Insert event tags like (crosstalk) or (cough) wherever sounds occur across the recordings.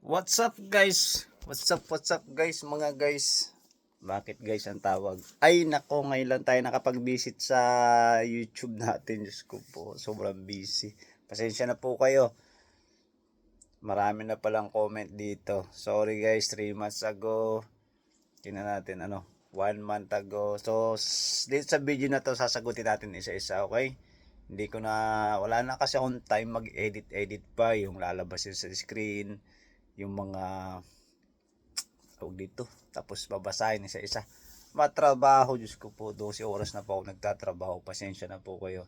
What's up guys? What's up, what's up guys, mga guys? Bakit guys ang tawag? Ay nako, ngayon lang tayo nakapag-visit sa YouTube natin. Diyos ko po, sobrang busy. Pasensya na po kayo. Marami na palang comment dito. Sorry guys, 3 months ago. Tingnan natin ano, 1 month ago. So, dito sa video na to, sasagutin natin isa-isa, okay? Hindi ko na, wala na kasi akong time mag-edit-edit pa. Yung lalabas yun sa screen yung mga tawag dito tapos babasahin isa-isa matrabaho Diyos ko po 12 oras na po ako nagtatrabaho. Pasensya na po kayo.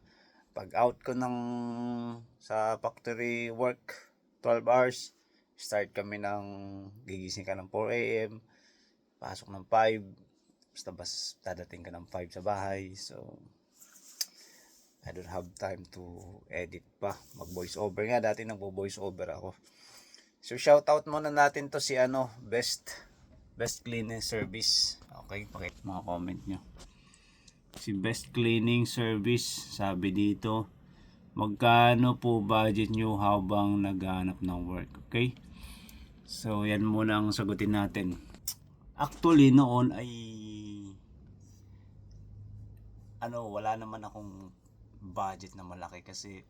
Pag out ko ng sa factory work 12 hours start kami ng gigising ka ng 4 a.m. pasok ng 5 basta bas dadating ka ng 5 sa bahay. So I don't have time to edit pa. Mag voice over. Nga dati nagbo voice over ako So shout out muna natin to si ano, best best cleaning service. Okay, pakit mga comment nyo. Si best cleaning service, sabi dito, magkano po budget nyo habang naghahanap ng work, okay? So yan muna ang sagutin natin. Actually noon ay ano, wala naman akong budget na malaki kasi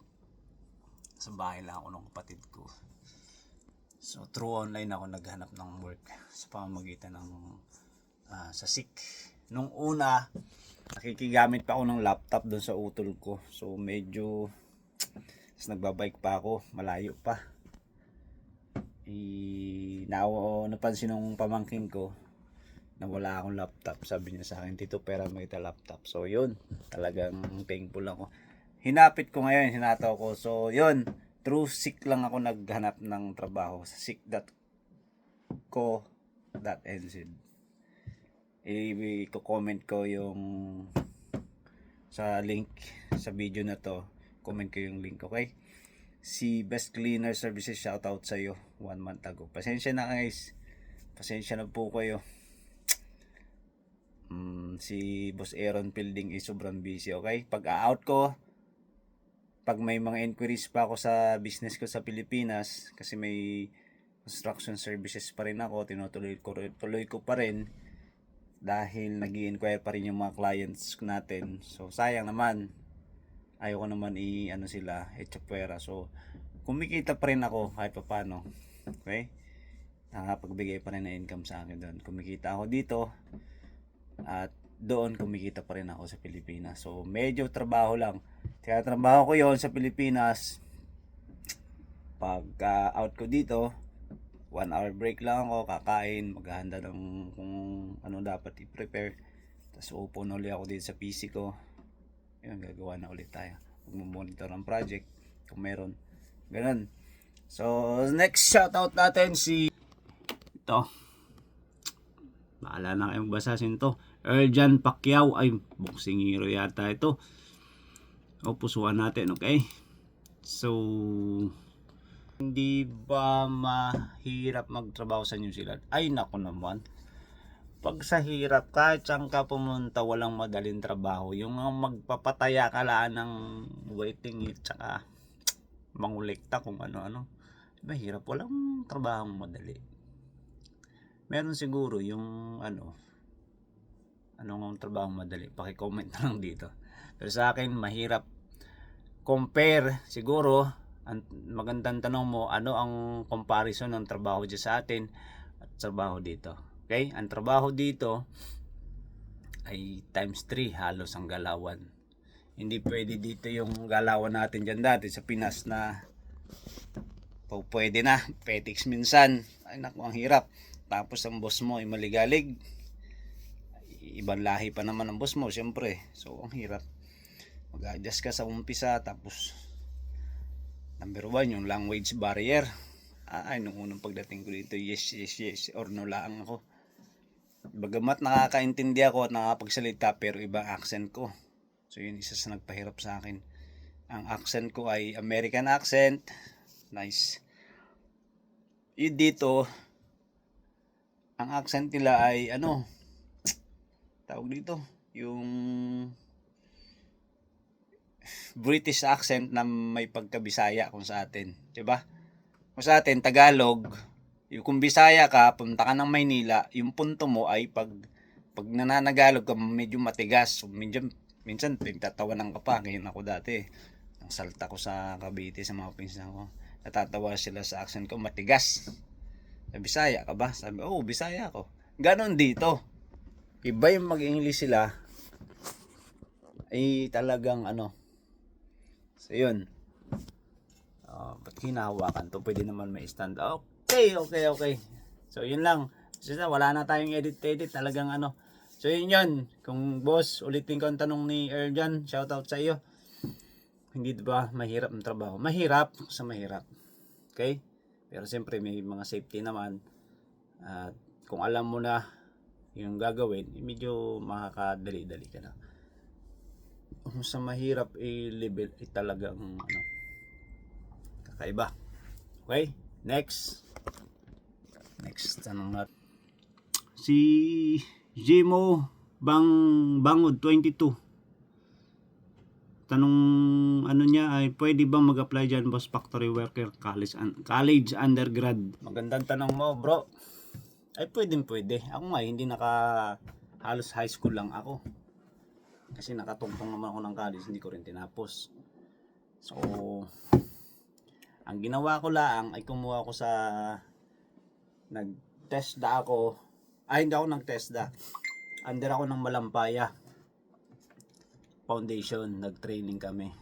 sa bahay lang ako ng kapatid ko. So through online ako naghanap ng work sa pamamagitan ng ah, sa SIC. Nung una, nakikigamit pa ako ng laptop doon sa utol ko. So medyo tas nagbabike pa ako, malayo pa. I na napansin nung pamangkin ko na wala akong laptop. Sabi niya sa akin, Tito, pera mo kita laptop. So yun, talagang thankful ako. Hinapit ko ngayon, hinataw ko. So yun, through sick lang ako naghanap ng trabaho. Sa sick.co.nz i-comment ko yung sa link sa video na to comment ko yung link okay? Si Best Cleaner Services shoutout sa iyo one month ago. Pasensya na guys. Pasensya na po kayo. Mm, si Boss Aaron Fielding is sobrang busy okay? Pag out ko pag may mga inquiries pa ako sa business ko sa Pilipinas kasi may construction services pa rin ako tinutuloy ko tuloy ko pa rin dahil nag inquire pa rin yung mga clients natin. So sayang naman. Ayoko naman i ano sila echapwera so kumikita pa rin ako kahit pa paano okay? Nakapagbigay pa rin ng income sa akin doon. Kumikita ako dito at doon kumikita pa rin ako sa Pilipinas. So medyo trabaho lang. Kaya trabaho ko yon sa Pilipinas. Pag out ko dito one hour break lang ako kakain maghahanda ng kung ano dapat i-prepare. Tapos upo na ulit ako dito sa PC ko. Yun gagawa na ulit tayo. Magmumonitor ng project kung meron. Ganun. So next shoutout natin si ito. Bahala na kayong basasin to Erjan Pacquiao. Ay boxing hero yata ito. O pusuan natin okay? So hindi ba mahirap magtrabaho sa New Zealand? Ay nako naman. Pag sa hirap kahit saan ka pumunta walang madaling trabaho. Yung magpapataya ka laan ng waiting it tsaka mangulikta kung ano-ano. Mahirap walang trabaho madali. Meron siguro yung ano anong trabaho madali paki-comment na lang dito. Pero sa akin mahirap compare siguro. Ang magandang tanong mo ano ang comparison ng trabaho dyan sa atin at trabaho dito? Okay? Ang trabaho dito ay times 3 halos ang galawan. Hindi pwede dito yung galawan natin dyan dati sa Pinas na po pwede na petics minsan. Ay naku ang hirap. Tapos ang boss mo ay maligalig ibang lahi pa naman ang boss mo syempre so ang hirap. Mag-adjust ka sa umpisa tapos number one yung language barrier. Ay nung unang pagdating ko dito yes yes yes or no lang ako. Bagamat nakakaintindi ako at nakapagsalita pero ibang accent ko. So yun isa sa nagpahirap sa akin. Ang accent ko ay American accent. Nice. Yun dito ang accent nila ay ano tawag dito yung British accent na may pagkabisaya kung sa atin, 'di ba? Kung sa atin Tagalog, Yung kung Bisaya ka, punta ka ng Maynila, yung punto mo ay pag pag nananagalog ka, medyo matigas. So, medyo, minsan, pinagtatawanan ka pa. Ngayon ako dati, ang salta ko sa Cavite sa mga pinsan ko. Natatawa sila sa accent ko, matigas. Sabi, Bisaya ka ba? Sabi, oh, Bisaya ako. Ganon dito. Iba yung mag-English sila. Ay talagang ano. So, yun. Uh, ba't hinahawakan to? Pwede naman may stand. Okay, okay, okay. So, yun lang. So, wala na tayong edit-edit. Talagang ano. So, yun yun. Kung boss, ulitin ko ang tanong ni Erjan. Shoutout sa iyo. Hindi ba mahirap ang trabaho? Mahirap sa mahirap. Okay? Pero siyempre may mga safety naman. At kung alam mo na yung gagawin, eh, medyo makakadali-dali ka na. Kung sa mahirap i-level, eh, talagang ano, kakaiba. Okay? Next. Next, tanong natin. Si Jimo Bang Bangod 22. Tanong ano niya ay pwede ba mag-apply diyan boss factory worker college college undergrad? Magandang tanong mo, bro. Ay pwedeng pwede. Ako nga hindi naka halos high school lang ako. Kasi nakatungtong naman ako ng college, hindi ko rin tinapos. So ang ginawa ko lang ay kumuha ko sa nag-test da ako. Ay hindi ako nag-test da. Under ako ng Malampaya Foundation, nag-training kami.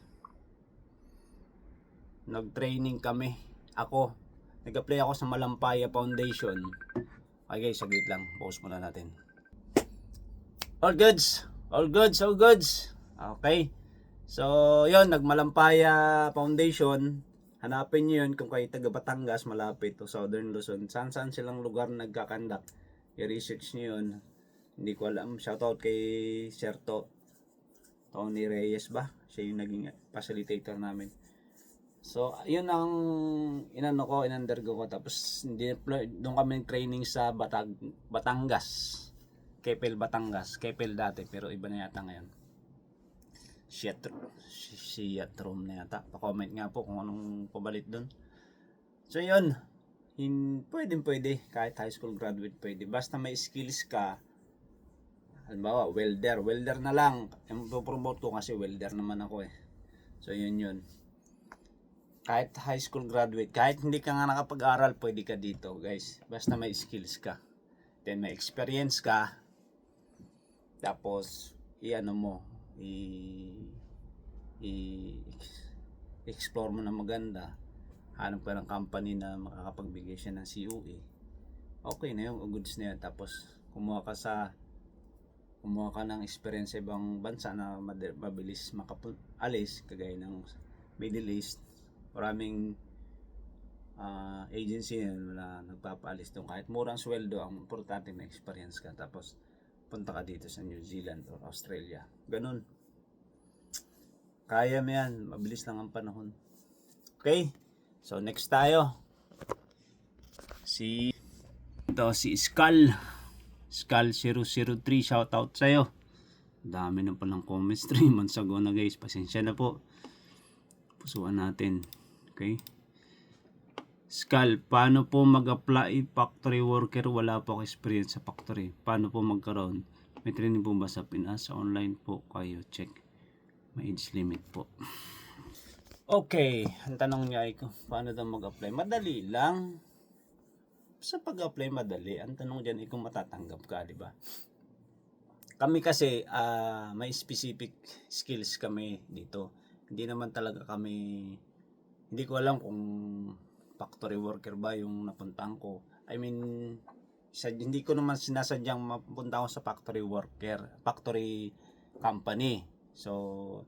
Nag-training kami. Ako, nag-apply ako sa Malampaya Foundation. Okay, saglit lang. Pause muna natin. All goods. All goods, all goods. Okay. So, yon nagmalampaya Foundation. Hanapin niyo yun kung kayo taga Batangas, malapit to Southern Luzon. Saan saan silang lugar nagkakandak. I-research niyo yun. Hindi ko alam. Shoutout kay Serto. Tony Reyes ba? Siya yung naging facilitator namin. So, yun ang inano ko, inundergo ko. Tapos, deploy, doon kami training sa Batag, Batangas. Kepel Batangas. Kepel dati, pero iba na yata ngayon. Room na yata. Pa-comment nga po kung anong pabalit doon. So, yun. Hin, pwede, pwede. Kahit high school graduate, pwede. Basta may skills ka, halimbawa, welder. Welder na lang. Yung promote ko kasi welder naman ako eh. So, yun yun. Kahit high school graduate, kahit hindi ka nga nakapag-aral, pwede ka dito, guys. Basta may skills ka. Then, may experience ka. Tapos, i-ano mo, i, i explore mo na maganda. Hanap ka ng company na makakapagbigay siya ng COE. Okay na yun, goods na yun. Tapos, kumuha ka sa kumuha ka ng experience sa ibang bansa na mabilis makapalis kagaya ng Middle East maraming ah, agency na nagpapaalis doon. Kahit murang sweldo ang importante may experience ka. Tapos punta ka dito sa New Zealand or Australia. Ganun. Kaya mo yan. Mabilis lang ang panahon. Okay. So next tayo. Si ito si Skull Skull 003 shoutout sa'yo. Dami na palang comments. (laughs) 3 months ago na guys. Pasensya na po pusuan natin okay Skull, paano po mag-apply factory worker? Wala po ako experience sa factory. Paano po magkaroon? May training po ba sa Pinas? Online po kayo. Check. May age limit po. Okay, ang tanong niya ay paano daw mag-apply. Madali lang. Sa pag-apply madali. Ang tanong diyan ay kung matatanggap ka, di ba? Kami kasi ah, may specific skills kami dito. Hindi naman talaga kami hindi ko alam kung factory worker ba yung napuntahan ko. I mean, sa, hindi ko naman sinasadyang mapunta ako sa factory worker, factory company. So,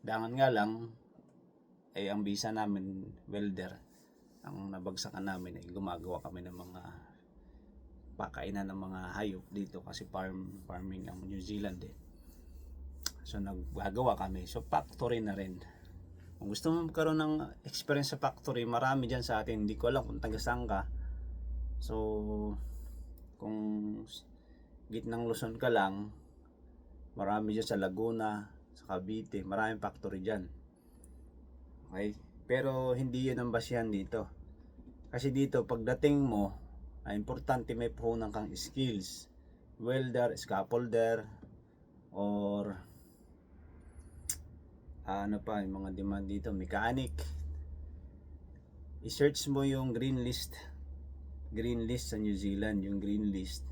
dangan nga lang, ay ang visa namin, welder, ang nabagsakan namin ay gumagawa kami ng mga pakainan ng mga hayop dito kasi farm farming ang New Zealand eh. So naggagawa kami. So factory na rin. Kung gusto mo magkaroon ng experience sa factory, marami dyan sa atin. Hindi ko alam kung taga ka. So, kung gitnang Luzon ka lang, marami dyan sa Laguna, sa Cavite, maraming factory dyan. Okay? Pero hindi yun ang basihan dito. Kasi dito, pagdating mo, Ah, importante may puhunan kang skills. Welder, scaffolder, or ah, ano pa, yung mga demand dito, mechanic. I-search mo yung green list. Green list sa New Zealand, yung green list.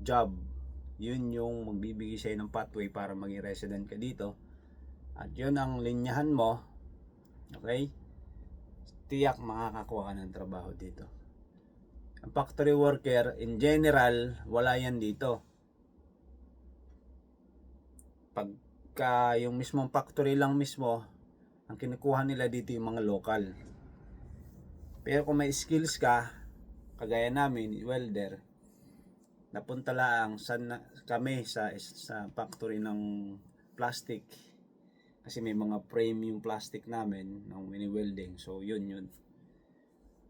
Job. Yun yung magbibigay sa'yo ng pathway para maging resident ka dito. At yun ang linyahan mo. Okay? Tiyak makakakuha ka ng trabaho dito. Ang factory worker, in general, wala yan dito. Pagka yung mismong factory lang mismo, ang kinukuha nila dito yung mga local. Pero kung may skills ka, kagaya namin, welder, napunta lang sa kami sa sa factory ng plastic. Kasi may mga frame yung plastic namin ng mini welding. So yun yun.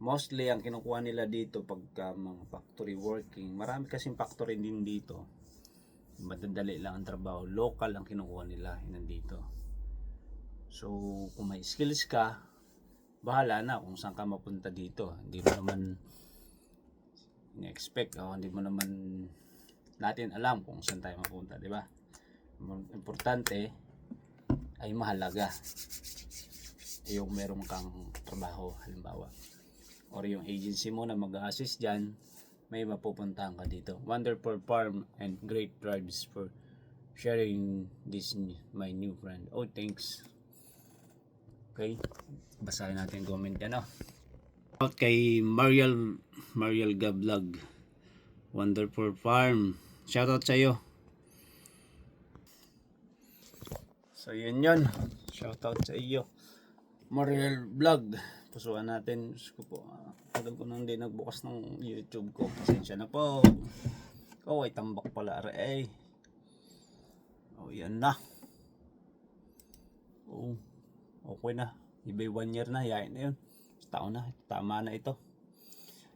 Mostly ang kinukuha nila dito pagka mga factory working marami kasing factory din dito madadali lang ang trabaho. Local ang kinukuha nila nandito. So kung may skills ka bahala na kung saan ka mapunta dito. Hindi mo naman in-expect o hindi mo naman natin alam kung saan tayo mapunta di ba? Importante ay mahalaga yung meron kang trabaho halimbawa. Or yung agency mo na mag-assist dyan may mapupuntahan ka dito wonderful farm and great drives for sharing this my new friend oh thanks okay basahin natin yung comment yan oh out kay Mariel Mariel Gablog Wonderful Farm shoutout sa iyo So yun yun. Shoutout sa iyo. Mariel Vlog. Pusuan natin. Diyos ko po. ah, Tagal ko nang di nagbukas ng YouTube ko. Pasensya na po. Oh, ay tambak pala. Are, eh. Oh, yan na. Oh, okay na. Iba'y one year na. Yain na yun. Taon na. Tama na ito.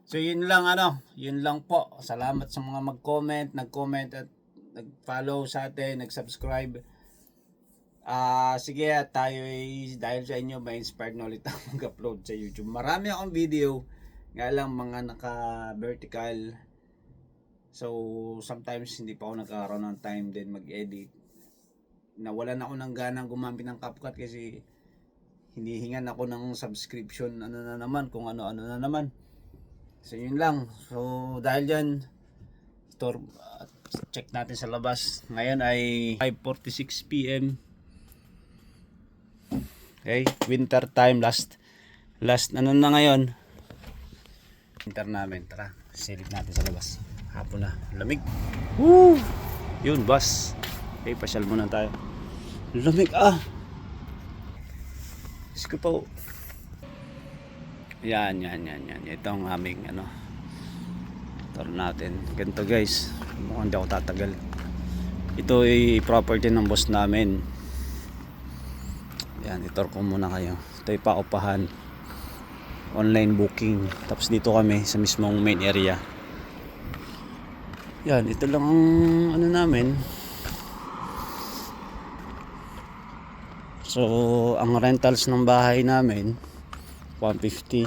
So yun lang ano. Yun lang po. Salamat sa mga mag-comment, nag-comment at nag-follow sa atin, nag-subscribe. Ah, sige, at tayo ay dahil sa inyo ma-inspired na ulit ako (laughs) mag-upload sa YouTube. Marami akong video, nga lang mga naka-vertical. So, sometimes hindi pa ako nagkakaroon ng time din mag-edit. Nawalan ako ng ganang gumamit ng CapCut kasi hinihingan ako ng subscription ano na naman, kung ano-ano na naman. So, yun lang. So, dahil dyan, uh, check natin sa labas. Ngayon ay 5.46 p.m. Okay, winter time last last ano na ngayon? Winter namin. Tara, silip natin sa labas. Hapon na, lamig. Woo! Yun, bus. Okay, pasyal muna tayo. Lamig ah. Diyos ko. Yan, yan, yan, yan. Ito ang aming ano. Tour natin. Ganito guys. Mukhang hindi ako tatagal. Ito ay property ng boss namin. Yan, itor ko muna kayo. Ito ay paupahan. Online booking. Tapos dito kami sa mismong main area. Yan, ito lang ang ano namin. So, ang rentals ng bahay namin 150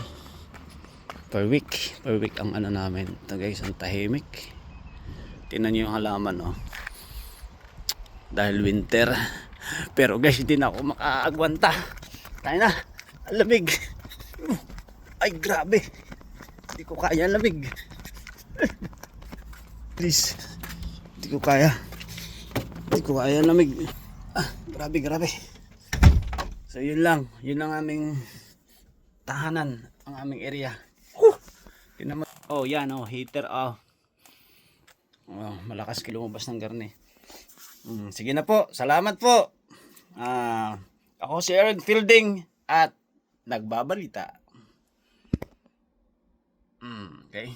per week. Per week ang ano namin. Ito guys, ang tahimik. Tingnan nyo yung halaman, oh. Dahil winter. Pero guys, hindi na ako makaagwanta. Tayo na. Lamig. Ay, grabe. Hindi ko kaya lamig. Please. Hindi ko kaya. Hindi ko kaya lamig. Ah, grabe, grabe. So, yun lang. Yun ang aming tahanan. Ang aming area. Oh, yan oh. Heater oh. Oh, malakas kilumabas ng garne. Mm, sige na po. Salamat po. Ah, ako si Eric Fielding at nagbabalita. Mm, okay.